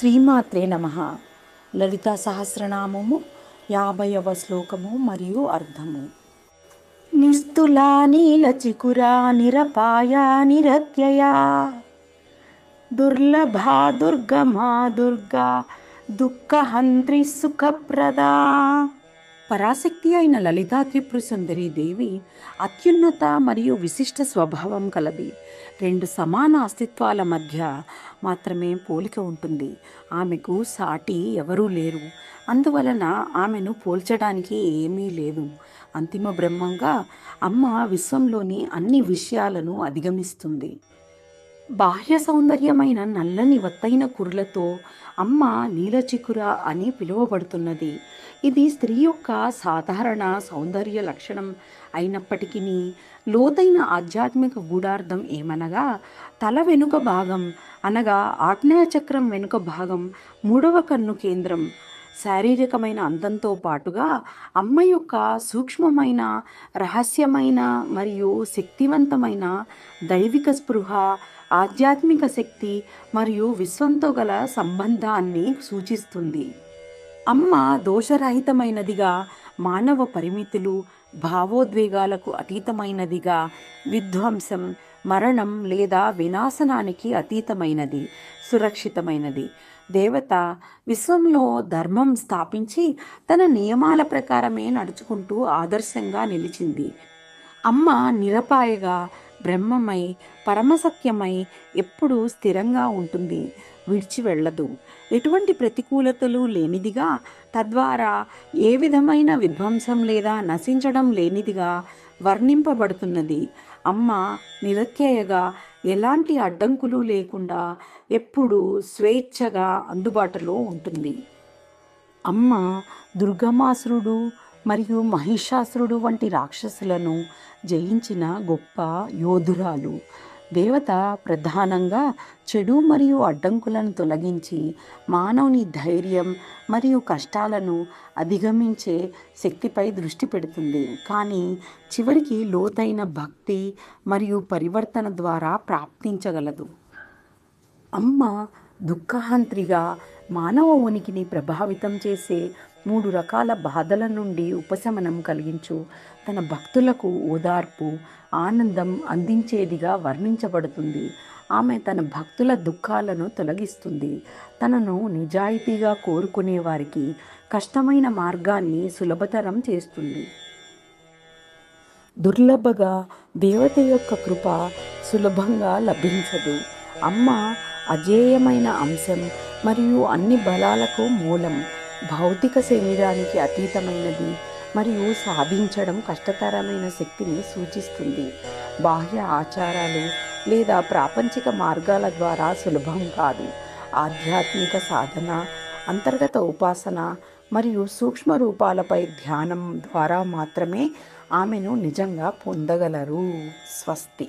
శ్రీమాత్రే నమ. లలిత సహస్రనామము యాభైవ శ్లోకము మరియు అర్థము. నిర్తులా నీలచికురా నిరపాయ నిరత్యయా. దుర్లభా దుర్గమా దుర్గా దుఃఖహంత్రి సుఖప్రదా. పరాశక్తి అయిన లలితా త్రిపుర సుందరి దేవి అత్యున్నత మరియు విశిష్ట స్వభావం కలది. రెండు సమాన అస్తిత్వాల మధ్య మాత్రమే పోలిక ఉంటుంది. ఆమెకు సాటి ఎవరూ లేరు. అందువలన ఆమెను పోల్చడానికి ఏమీ లేదు. అంతిమ బ్రహ్మంగా అమ్మ విశ్వంలోని అన్ని విషయాలను అధిగమిస్తుంది. బాహ్య సౌందర్యమైన నల్లని వత్తైన కురులతో అమ్మ నీలచికుర అని పిలువబడుతున్నది. ఇది స్త్రీ యొక్క సాధారణ సౌందర్య లక్షణం అయినప్పటికీ లోతైన ఆధ్యాత్మిక గూఢార్థం ఏమనగా తల వెనుక భాగం అనగా ఆజ్ఞాచక్రం వెనుక భాగం మూడవ కన్ను కేంద్రం శారీరకమైన అందంతో పాటుగా అమ్మ యొక్క సూక్ష్మమైన రహస్యమైన మరియు శక్తివంతమైన దైవిక స్పృహ ఆధ్యాత్మిక శక్తి మరియు విశ్వంతో గల సంబంధాన్ని సూచిస్తుంది. అమ్మ దోషరహితమైనదిగా మానవ పరిమితులు భావోద్వేగాలకు అతీతమైనదిగా విధ్వంసం మరణం లేదా వినాశనానికి అతీతమైనది సురక్షితమైనది. దేవత విశ్వంలో ధర్మం స్థాపించి తన నియమాల ప్రకారమే నడుచుకుంటూ ఆదర్శంగా నిలిచింది. అమ్మ నిరపాయగా బ్రహ్మమై పరమసత్యమై ఎప్పుడూ స్థిరంగా ఉంటుంది. విడిచి వెళ్ళదు. ఎటువంటి ప్రతికూలతలు లేనిదిగా తద్వారా ఏ విధమైన విధ్వంసం లేదా నశించడం లేనిదిగా వర్ణింపబడుతున్నది. అమ్మ నిరక్కేయగా ఎలాంటి అడ్డంకులు లేకుండా ఎప్పుడూ స్వేచ్ఛగా అందుబాటులో ఉంటుంది. అమ్మ దుర్గమాసురుడు మరియు మహిషాసురుడు వంటి రాక్షసులను జయించిన గొప్ప యోధురాలు. దేవత ప్రధానంగా చెడు మరియు అడ్డంకులను తొలగించి మానవుని ధైర్యం మరియు కష్టాలను అధిగమించే శక్తిపై దృష్టి పెడుతుంది. కానీ చివరికి లోతైన భక్తి మరియు పరివర్తన ద్వారా ప్రాప్తించగలదు. అమ్మ దుఃఖహంత్రిగా మానవ ఉనికిని ప్రభావితం చేసే మూడు రకాల బాధల నుండి ఉపశమనం కలిగించు. తన భక్తులకు ఓదార్పు ఆనందం అందించేదిగా వర్ణించబడుతుంది. ఆమె తన భక్తుల దుఃఖాలను తొలగిస్తుంది. తనను నిజాయితీగా కోరుకునే వారికి కష్టమైన మార్గాన్ని సులభతరం చేస్తుంది. దుర్లభగా దేవత యొక్క కృప సులభంగా లభించదు. అమ్మ అజేయమైన అంశం మరియు అన్ని బలాలకు మూలం భౌతిక శరీరానికి అతీతమైనది మరియు సాధించడం కష్టతరమైన శక్తిని సూచిస్తుంది. బాహ్య ఆచారాలు లేదా ప్రాపంచిక మార్గాల ద్వారా సులభం కాదు. ఆధ్యాత్మిక సాధన అంతర్గత ఉపాసన మరియు సూక్ష్మ రూపాలపై ధ్యానం ద్వారా మాత్రమే ఆమెను నిజంగా పొందగలరు. స్వస్తి.